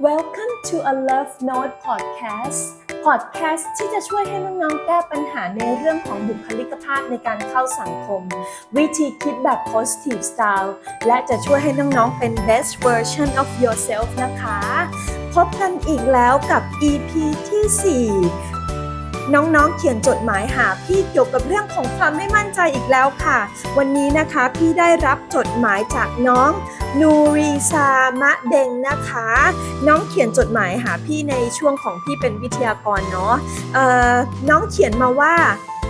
Welcome to a Love Note Podcast Podcast ที่จะช่วยให้น้องๆ แก้ปัญหาในเรื่องของบุคลิกภาพในการเข้าสังคม วิธีคิดแบบ positive style และจะช่วยให้น้องๆ เป็น best version of yourself นะคะ พบกันอีกแล้วกับ EP ที่ 4 น้องๆ เขียนจดหมายหาพี่เกี่ยวกับเรื่องของความไม่มั่นใจอีกแล้วค่ะ วันนี้นะคะพี่ได้รับจดหมายจากน้องนูรีซามะเดงนะคะ น้องเขียนจดหมายหาพี่ในช่วงของพี่เป็นวิทยากรเนาะเอ่อน้องเขียนมาว่า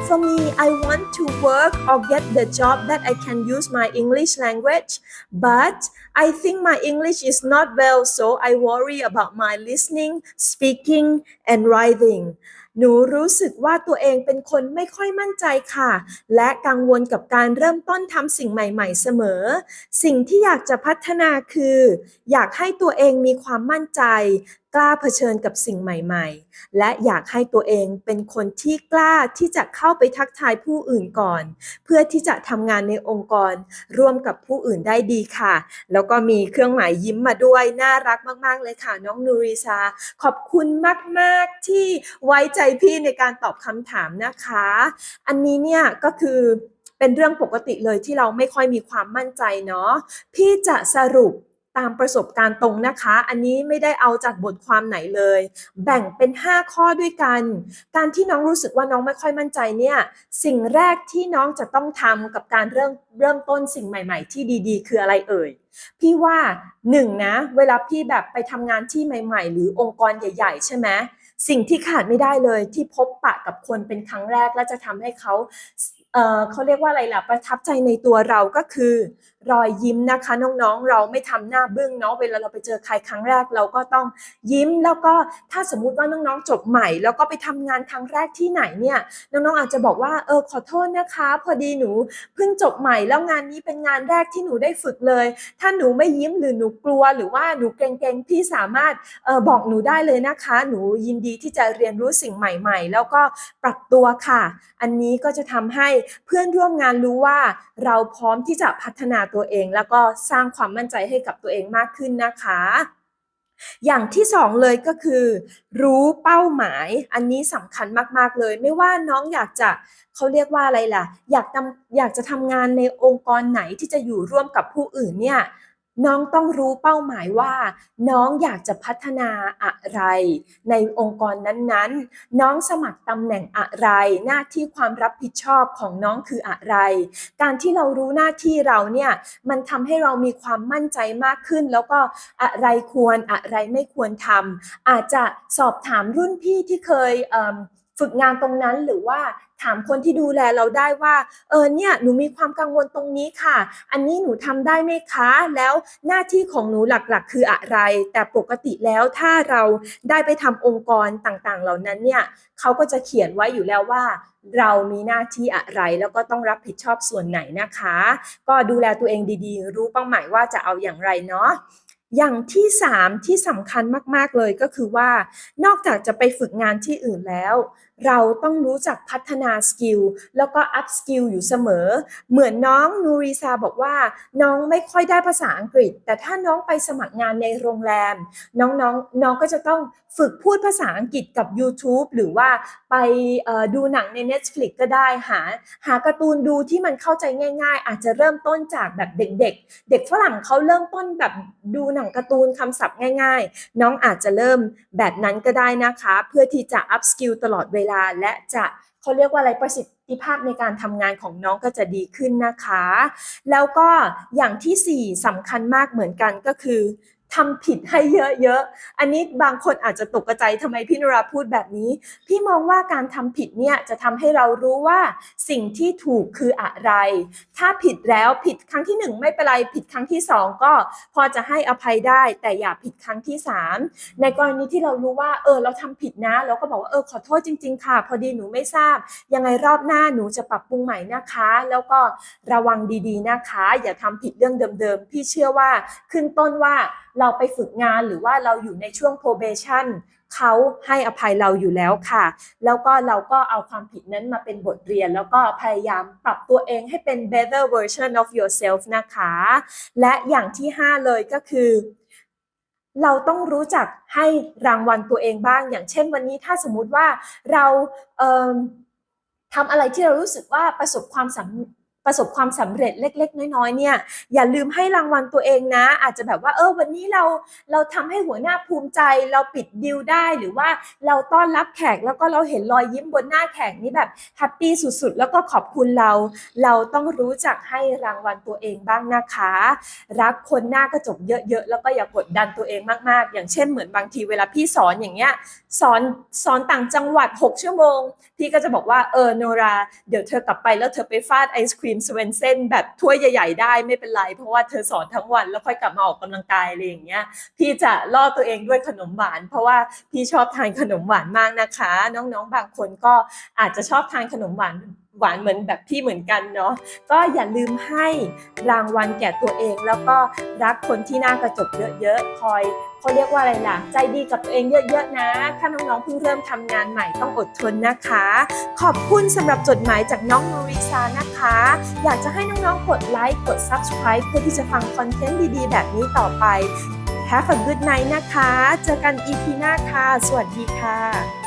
For me, I want to work or get the job that I can use my English language, but I think my English is not well, so I worry about my listening, speaking, and writing. หนูรู้สึกว่าตัวเองเป็นคนไม่ค่อยมั่นใจค่ะ และกังวลกับการเริ่มต้นทำสิ่งใหม่ ๆ เสมอ สิ่งที่อยากจะพัฒนาคือ อยากให้ตัวเองมีความมั่นใจ กล้าเผชิญกับสิ่งใหม่ ๆ และอยากให้ตัวเองเป็นคนที่กล้าที่จะเข้าไปทักทายผู้อื่นก่อน เพื่อที่จะทำงานในองค์กร ร่วมกับผู้อื่นได้ดีค่ะ แล้วก็มีเครื่องหมายยิ้มมาด้วยน่ารักมาก ๆ เลยค่ะ น้องนูริซาขอบคุณมาก ๆ ที่ไว้ใจพี่ในการตอบคำถามนะคะ อันนี้เนี่ยก็คือเป็นเรื่องปกติเลยที่เราไม่ค่อยมีความมั่นใจเนาะพี่จะสรุปตามประสบการณ์ตรงนะคะ อันนี้ไม่ได้เอาจากบทความไหนเลย แบ่งเป็น 5 ข้อด้วยกัน การที่น้องรู้สึกว่าน้องไม่ค่อยมั่นใจเนี่ย สิ่งแรกที่น้องจะต้องทำกับการเริ่มเริ่มต้นสิ่งใหม่ ๆ ที่ดีๆ คืออะไรเอ่ย พี่ว่าหนึ่งนะ เวลาพี่แบบไปทำงานที่ใหม่ ๆ หรือองค์กรใหญ่ ๆ ใช่ไหม สิ่งที่ขาดไม่ได้เลยที่พบปะกับคนเป็นครั้งแรกและจะทำให้เขาเอ่อเขาเรียกว่าอะไรล่ะประทับใจในตัวเราก็คือ รอยยิ้มนะคะน้องๆ เราไม่ทำหน้าบึ้งเนาะเวลาเราไปเจอใครครั้งแรกเราก็ต้องยิ้มแล้วก็ถ้าสมมุติว่าน้องๆจบใหม่ แล้วก็ไปทำงานครั้งแรกที่ไหนเนี่ยน้องๆอาจจะบอกว่าเออขอโทษนะคะ พอดีหนูเพิ่งจบใหม่แล้วงานนี้เป็นงานแรกที่หนูได้ฝึกเลย ถ้าหนูไม่ยิ้มหรือหนูกลัว หรือว่าหนูเกรงๆพี่สามารถเออบอกหนูได้เลยนะคะ หนูยินดีที่จะเรียนรู้สิ่งใหม่ ๆ แล้วก็ปรับตัวค่ะ อันนี้ก็จะทำให้เพื่อนร่วมงานรู้ว่า เราพร้อมที่จะพัฒนาตัวเอง แล้วก็สร้างความมั่นใจให้กับตัวเองมากขึ้นนะคะ อย่างที่สองเลยก็คือ รู้เป้าหมาย อันนี้สำคัญมาก ๆ เลย ไม่ว่าน้องอยากจะเขาเรียกว่าอะไรล่ะ อยากทำอยากจะทำงานในองค์กรไหนที่จะอยู่ร่วมกับผู้อื่นเนี่ย น้องต้องรู้เป้าหมายว่า น้องอยากจะพัฒนาอะไร ในองค์กรนั้นๆ น้องสมัครตำแหน่งอะไร หน้าที่ความรับผิดชอบของน้องคืออะไร การที่เรารู้หน้าที่เราเนี่ยมันทำให้เรามีความมั่นใจมากขึ้น แล้วก็อะไรควรอะไรไม่ควรทำอาจจะสอบถามรุ่นพี่ที่เคยเฝึกงานตรงนั้นหรือว่าถามคนที่ดูแลเราได้ว่าเออเนี่ยหนูมีความกังวลตรงนี้ค่ะ อันนี้หนูทำได้ไหมคะ แล้วหน้าที่ของหนูหลักๆ คืออะไร แต่ปกติแล้วถ้าเราได้ไปทำองค์กรต่างๆ เหล่านั้นเนี่ยเขาก็จะเขียนไว้อยู่แล้วว่า เรามีหน้าที่อะไร แล้วก็ต้องรับผิดชอบส่วนไหนนะคะ ก็ดูแลตัวเองดีๆ รู้เป้าหมายว่าจะเอาอย่างไรเนาะอย่างที่สามที่สำคัญมาก ๆ เลยก็คือว่า นอกจากจะไปฝึกงานที่อื่นแล้วเราต้องรู้จักพัฒนาสกิลแล้วก็อัพสกิลอยู่เสมอ เหมือนน้องนูริซาบอกว่า น้องไม่ค่อยได้ภาษาอังกฤษ แต่ถ้าน้องไปสมัครงานในโรงแรม น้องๆนน้องก็จะต้องฝึกพูดภาษาอังกฤษกับ YouTube หรือว่าไปดูหนังใน Netflix ก็ได้หา หาการ์ตูนดูที่มันเข้าใจง่าย ๆ อาจจะเริ่มต้นจากแบบเด็กๆ เด็กฝรั่งเขาเริ่มต้นแบบดูหนังการ์ตูนคำศัพท์ง่าย ๆ น้องอาจจะเริ่มแบบนั้นก็ได้นะคะ เพื่อที่จะอัพสกิลตลอดเวลาและจะเขาเรียกว่าอะไรประสิทธิภาพในการทำงานของน้องก็จะดีขึ้นนะคะ แล้วก็อย่างที่สี่สำคัญมากเหมือนกันก็คือ ทำผิดให้เยอะๆ อันนี้บางคนอาจจะตกใจทำไมพี่นราพูดแบบนี้ พี่มองว่าการทำผิดเนี่ยจะทำให้เรารู้ว่าสิ่งที่ถูกคืออะไร ถ้าผิดแล้วผิดครั้งที่หนึ่งไม่เป็นไรผิดครั้งที่สองก็พอจะให้อภัยได้ แต่อย่าผิดครั้งที่สามในกรณีที่เรารู้ว่าเออเราทำผิดนะเราก็บอกว่าเออขอโทษจริง ๆ ค่ะ พอดีหนูไม่ทราบ ยังไงรอบหน้าหนูจะปรับปรุงใหม่นะคะ แล้วก็ระวังดีๆนะคะ อย่าทำผิดเรื่องเดิมๆพี่เชื่อว่าขึ้นต้นว่าเราราไปฝึกงานหรือว่าเราอยู่ในช่วง probation เขาให้อภัยเราอยู่แล้วค่ะ แล้วก็เราก็เอาความผิดนั้นมาเป็นบทเรียน แล้วก็พยายามปรับตัวเองให้เป็น better version of yourself นะคะ และอย่างที่ 5 เลยก็คือเราต้องรู้จักให้รางวัลตัวเองบ้าง อย่างเช่นวันนี้ถ้าสมมุติว่าเราเทำอะไรที่เรารู้สึกว่าประสบความสำ ประสบความสำเร็จเล็ก ๆ น้อยๆเนี่ยอย่าลืมให้รางวัลตัวเองนะ อาจจะแบบว่าเออวันนี้เราเราทำให้หัวหน้าภูมิใจ เราปิดดิวได้หรือว่าเราต้อนรับแขกแล้วก็เราเห็นรอยยิ้มบนหน้าแขกนี่แบบแฮปปี้สุดๆ แล้วก็ขอบคุณเรา เราต้องรู้จักให้รางวัลตัวเองบ้างนะคะ รักคนหน้ากระจกเยอะๆแล้วก็อย่ากดดันตัวเองมากๆ อย่างเช่นเหมือนบางทีเวลาพี่สอนอย่างเงี้ยสอนสอนต่างจังหวัด 6 ชั่วโมง พี่ก็จะบอกว่าเออโนรา เดี๋ยวเธอกลับไปแล้วเธอไปฟาดไอศครีมสเวนเซนแบบถ้วยใหญ่ ๆ ได้ไม่เป็นไร เพราะว่าเธอสอนทั้งวันแล้วค่อยกลับมาออกกำลังกายอะไรอย่างเงี้ยพี่จะล่อตัวเองด้วยขนมหวาน เพราะว่าพี่ชอบทานขนมหวานมากนะคะ น้องๆบางคนก็อาจจะชอบทานขนมหวาน หวานเหมือนแบบพี่เหมือนกันเนาะก็อย่าลืมให้รางวัลแก่ตัวเอง แล้วก็รักคนที่หน้ากระจกเยอะๆคอยเขาเรียกว่าอะไรล่ะ ใจดีกับตัวเองเยอะๆนะ ถ้าน้องๆเพิ่งเริ่มทำงานใหม่ต้องอดทนนะคะ ขอบคุณสำหรับจดหมายจากน้องโนริซานะคะ อยากจะให้น้องๆกดไลค์กด subscribe เพื่อที่จะฟังคอนเทนต์ดีๆ แบบนี้ต่อไป Have a good night นะคะ เจอกัน EP หน้าค่ะ สวัสดีค่ะ